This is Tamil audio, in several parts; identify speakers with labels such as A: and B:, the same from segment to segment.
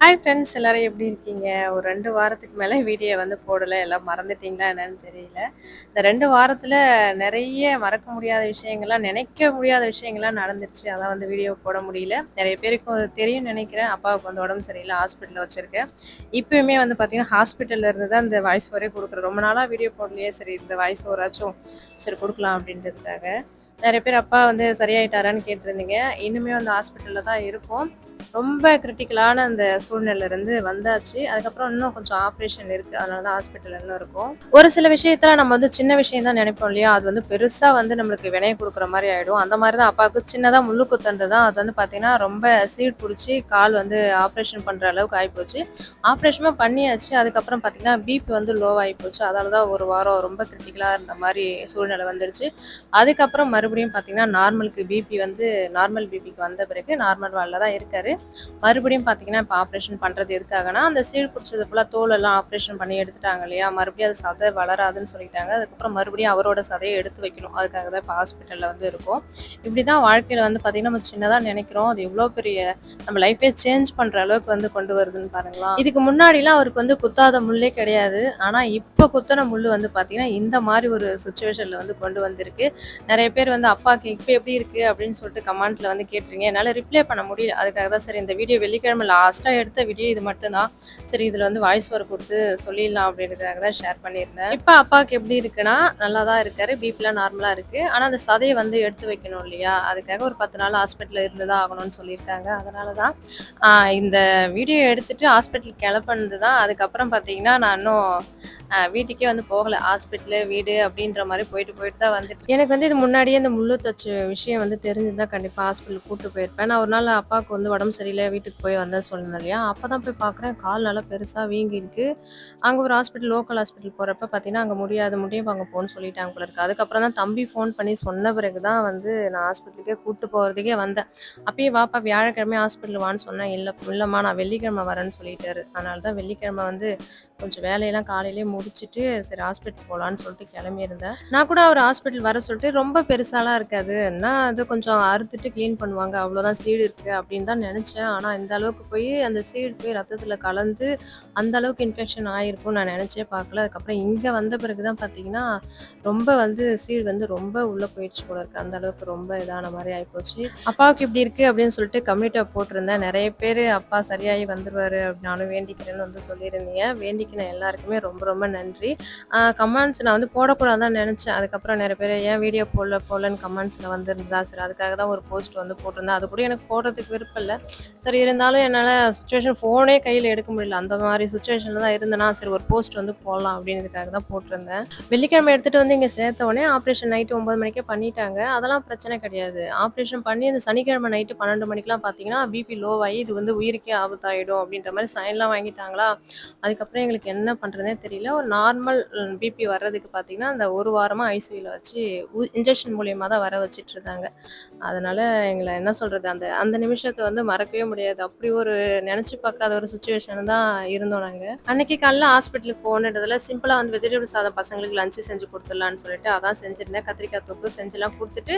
A: ஹாய் ஃப்ரெண்ட்ஸ் எல்லோரும் எப்படி இருக்கீங்க? ஒரு ரெண்டு வாரத்துக்கு மேலே வீடியோ வந்து போடலை எல்லாம் மறந்துட்டீங்களா என்னன்னு தெரியல. இந்த ரெண்டு வாரத்தில் நிறைய மறக்க முடியாத விஷயங்கள்லாம், நினைக்க முடியாத விஷயங்கள்லாம் நடந்துருச்சு. அதான் வந்து வீடியோ போட முடியல. நிறைய பேருக்கு தெரியும் நினைக்கிறேன் அப்பாவுக்கு வந்து உடம்பு சரியில்லை ஹாஸ்பிட்டலில் வச்சுருக்கேன் இப்போயுமே வந்து பார்த்தீங்கன்னா, ஹாஸ்பிட்டல்ல இருந்து தான் இந்த வாய்ஸ் ஓரே கொடுக்குறேன் ரொம்ப நாளாக வீடியோ போடலையே, சரி இந்த வாய்ஸ் ஓராச்சும் சரி கொடுக்கலாம் அப்படின்றதுக்காக. நிறைய பேர் அப்பா வந்து சரியாயிட்டாரான்னு கேட்டிருந்தீங்க. இன்னுமே வந்து ஹாஸ்பிட்டலில் தான் இருக்கும் ரொம்ப கிரிட்டிக்கலான அந்த சூழ்நிலையில இருந்து வந்தாச்சு. அதுக்கப்புறம் இன்னும் கொஞ்சம் ஆப்ரேஷன் இருக்கு. அதனால தான் ஹாஸ்பிட்டல்ல இன்னும் இருக்கும் ஒரு சில விஷயத்துல நம்ம வந்து சின்ன விஷயம் தான் நினைப்போம் இல்லையா? அது வந்து பெருசா வந்து நம்மளுக்கு வினையை கொடுக்குற மாதிரி ஆயிடும். அந்த மாதிரி தான் அப்பாவுக்கு சின்னதா முள்ளு குத்துனது தான். அது வந்து பார்த்தீங்கன்னா, ரொம்ப சீட் பிடிச்சி கால் வந்து ஆப்ரேஷன் பண்ற அளவுக்கு ஆகிப்போச்சு ஆப்ரேஷனும் பண்ணியாச்சு. அதுக்கப்புறம் பார்த்தீங்கன்னா, பிபி வந்து லோ ஆயி போச்சு. அதால தான் ஒரு வாரம் ரொம்ப கிரிட்டிக்கலா இருந்த மாதிரி சூழ்நிலை வந்துருச்சு. அதுக்கப்புறம் மறுபடியும் பார்த்தீங்கன்னா, நார்மலுக்கு பிபி வந்து நார்மல் பிபிக்கு வந்த பிறகு நார்மல் வாலில் தான் இருக்காரு. மறுபடியும் பார்த்தீங்கன்னா, இப்ப ஆப்ரேஷன் பண்றது எதுக்காகன்னா, அந்த சீழ் பிடிச்சது ஃபுல்லா தோலெல்லாம் ஆப்ரேஷன் பண்ணி எடுத்துட்டாங்க இல்லையா? மறுபடியும் அது சதை வளராதுன்னு சொல்லிட்டாங்க. அதுக்கப்புறம் மறுபடியும் அவரோட சதையை எடுத்து வைக்கணும். அதுக்காக தான் இப்போ ஹாஸ்பிட்டலில் வந்து இருக்கும் இப்படி தான் வாழ்க்கையில வந்து பார்த்தீங்கன்னா, நம்ம சின்னதா நினைக்கிறோம் அது எவ்வளோ பெரிய நம்ம லைஃபே சேஞ்ச் பண்ற அளவுக்கு வந்து கொண்டு வருதுன்னு பாருங்களேன். இதுக்கு முன்னாடிலாம் அவருக்கு வந்து குத்தாத முள்ளே கிடையாது. ஆனா, இப்போ குத்துன முள் வந்து பார்த்தீங்கன்னா, இந்த மாதிரி ஒரு சுச்சுவேஷனில் வந்து கொண்டு வந்திருக்கு. நிறைய பேர் வந்து அப்பாக்கு இப்ப எப்படி இருக்கு? அப்படின்னு சொல்லிட்டு கமெண்ட்டில் வந்து கேட்டிருக்கீங்க. என்னால் ரிப்ளை பண்ண முடியல. அதுக்காக தான் சரி இந்த வீடியோ வெள்ளிக்கிழமை லாஸ்ட்டாக எடுத்த வீடியோ இது மட்டும்தான் சரி இதில் வந்து வாய்ஸ் ஓவர் கொடுத்து சொல்லிடலாம் அப்படின்றதுக்காக தான் ஷேர் பண்ணியிருந்தேன். இப்போ அப்பாவுக்கு எப்படி இருக்குன்னா, நல்லா தான் இருக்காரு. பிபிலாம் நார்மலாக இருக்குது ஆனால் அந்த சதையை வந்து எடுத்து வைக்கணும் இல்லையா? அதுக்காக ஒரு 10 நாள் ஹாஸ்பிட்டலில் இருந்து தான் ஆகணும்னு சொல்லியிருக்காங்க. அதனால தான் இந்த வீடியோ எடுத்துகிட்டு ஹாஸ்பிட்டல் கிளப்பினது தான். அதுக்கப்புறம் பார்த்தீங்கன்னா, நான் இன்னும் வீட்டுக்கே வந்து போகலை ஹாஸ்பிட்டலு, வீடு அப்படின்ற மாதிரி போயிட்டு போயிட்டு தான் வந்துட்டு எனக்கு வந்து இது முன்னாடியே இந்த முள்ளு தச்சு விஷயம் வந்து தெரிஞ்சிருந்தா கண்டிப்பாக ஹாஸ்பிட்டல் கூப்பிட்டு போயிருப்பேன். நான் ஒரு நாள் அப்பாவுக்கு வந்து உடம்பு சரியில்லை வீட்டுக்கு போய் வந்தேன் சொல்லியிருந்தேன் இல்லையா? அப்போ தான் போய் பார்க்குறேன், கால் நல்லா பெருசாக வீங்கிருக்கு. அங்கே ஒரு ஹாஸ்பிட்டல் லோக்கல் ஹாஸ்பிட்டல் போகிறப்ப பார்த்தீங்கன்னா, அங்கே முடியாது, முடியும் அங்கே போன்னு சொல்லிட்டாங்க போல இருக்கு. அதுக்கப்புறம் தான் தம்பி ஃபோன் பண்ணி சொன்ன பிறகு தான் வந்து நான் ஹாஸ்பிட்டலுக்கே கூப்பிட்டு போகிறதுக்கே வந்தேன். அப்பயே வாப்பா வியாழக்கிழமை ஹாஸ்பிட்டல் வான்னு சொன்னேன். இல்லை இல்லைம்மா நான் வெள்ளிக்கிழமை வரேன்னு சொல்லிட்டாரு. அதனால தான் வெள்ளிக்கிழமை வந்து கொஞ்சம் வேலையெல்லாம் காலையிலேயே முடிச்சுட்டு, சரி ஹாஸ்பிட்டல் போகலான்னு சொல்லிட்டு கிளம்பியிருந்தேன் நான் கூட அவர் ஹாஸ்பிட்டல் வர சொல்லிட்டு, ரொம்ப பெருசாலாம் இருக்காது. என்ன அது கொஞ்சம் அறுத்துட்டு க்ளீன் பண்ணுவாங்க. அவ்வளோதான் சீடு இருக்குது அப்படின்னு தான் நினச்சேன் ஆனால் இந்த அளவுக்கு போய் அந்த சீடு போய் ரத்தத்தில் கலந்து, அந்த அளவுக்கு இன்ஃபெக்ஷன் ஆகிருக்கும் நான் நினச்சே பார்க்கல. அதுக்கப்புறம் இங்கே வந்த பிறகு தான் பார்த்தீங்கன்னா, ரொம்ப வந்து சீடு வந்து ரொம்ப உள்ளே போயிடுச்சு போல இருக்குது அந்த அளவுக்கு ரொம்ப இதான மாதிரி ஆகிப்போச்சு அப்பாவுக்கு இப்படி இருக்குது அப்படின்னு சொல்லிட்டு கமெண்ட்ட போட்டிருந்தேன். நிறைய பேர் அப்பா சரியாகி வந்துடுவார் அப்படின்னாலும் வேண்டிக்கிறேன்னு வந்து சொல்லியிருந்தீங்க. வேண்டிக்கின எல்லாருக்குமே ரொம்ப ரொம்ப நன்றி. கமெண்ட்ஸ் நான் வந்து போடக்கூடாதுன்னு தான் நினச்சேன் அதுக்கப்புறம் நிறைய பேர் ஏன் வீடியோ போடல போடலன்னு கமெண்ட்ஸில் வந்துருந்தா சரி அதுக்காக தான் ஒரு போஸ்ட் வந்து போட்டிருந்தேன். அது கூட எனக்கு போடுறதுக்கு விருப்பம் இல்லை சரி இருந்தாலும் என்னால் சுச்சுவேஷன் ஃபோனே கையில் எடுக்க முடியல. அந்த மாதிரி சுச்சுவேஷனில் தான் இருந்தேனா, சரி ஒரு போஸ்ட் வந்து போடலாம் அப்படின்றதுக்காக தான் போட்டிருந்தேன். வெள்ளிக்கிழமை எடுத்துகிட்டு வந்து இங்கே சேர்த்த உடனே ஆப்ரேஷன் நைட்டு ஒம்பது மணிக்கே பண்ணிட்டாங்க. அதெல்லாம் பிரச்சனை கிடையாது. ஆப்ரேஷன் பண்ணி இந்த சனிக்கிழமை நைட்டு 12 மணிக்கெல்லாம் பார்த்தீங்கன்னா, பிபி லோ இது வந்து உயிருக்கே ஆபத்தாயிடும் அப்படின்ற மாதிரி சைன்லாம் வாங்கிட்டாங்களா, அதுக்கப்புறம் எங்களுக்கு என்ன பண்றதுன்னே தெரியல. ஒரு நார்மல் பிபி வர்றதுக்கு பார்த்தீங்கன்னா, அந்த ஒரு வாரமா ஐசியூல வச்சு இன்ஜெக்ஷன் மூலியமா தான் வர வச்சுட்டு இருந்தாங்க. அதனால எங்களை என்ன சொல்றது, அந்த அந்த நிமிஷத்தை வந்து மறக்கவே முடியாது. அப்படி ஒரு நினச்சி பார்க்காத ஒரு சுச்சுவேஷன் தான் இருந்தோம் நாங்க. அன்னைக்கு காலைல ஹாஸ்பிட்டலுக்கு போனதுல சிம்பிளா வந்து வெஜிடபிள் சாதம் பசங்களுக்கு லஞ்ச் செஞ்சு குடுத்துடலான்னு சொல்லிட்டு அதான் செஞ்சிருந்தேன். கத்திரிக்காய் தொக்கு செஞ்சுலாம் கொடுத்துட்டு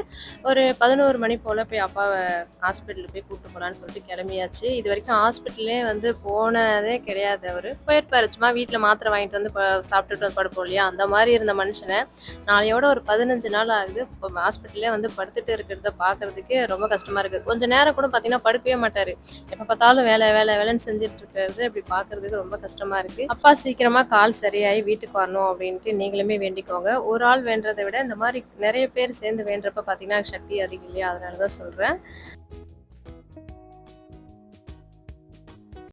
A: ஒரு 11 மணி போல போய் அப்பாவை ஹாஸ்பிட்டலுக்கு போய் கூப்பிட்டு போகலான்னு சொல்லிட்டு கிளமையாச்சு இது வரைக்கும் ஹாஸ்பிட்டல்லே வந்து போனதே கிடையாது அவர் போயிருப்பாரு. சும்மா வீட்டில் மாத்திரை வாங்கிட்டு வந்து சாப்பிட்டுட்டு வந்து படுப்போம் இல்லையா? அந்த மாதிரி இருந்த மனுஷனை நாளையோட ஒரு 15 நாள் ஆகுது. இப்போ ஹாஸ்பிட்டல்லே வந்து படுத்துட்டு இருக்கிறத பார்க்கறதுக்கே ரொம்ப கஷ்டமா இருக்கு. கொஞ்ச நேரம் கூட பார்த்தீங்கன்னா, படுக்கவே மாட்டாரு. எப்போ பார்த்தாலும் வேலை வேலை வேலைன்னு செஞ்சுட்டு இருக்கிறது இப்படி பார்க்கறதுக்கு ரொம்ப கஷ்டமா இருக்கு. அப்பா சீக்கிரமா கால் சரியாகி வீட்டுக்கு வரணும் அப்படின்ட்டு நீங்களுமே வேண்டிக்கோங்க. ஒரு ஆள் வேண்டுறதை விட இந்த மாதிரி நிறைய பேர் சேர்ந்து வேண்டுறப்ப பார்த்தீங்கன்னா, சக்தி அதிகம் இல்லையா? அதனால தான் சொல்கிறேன்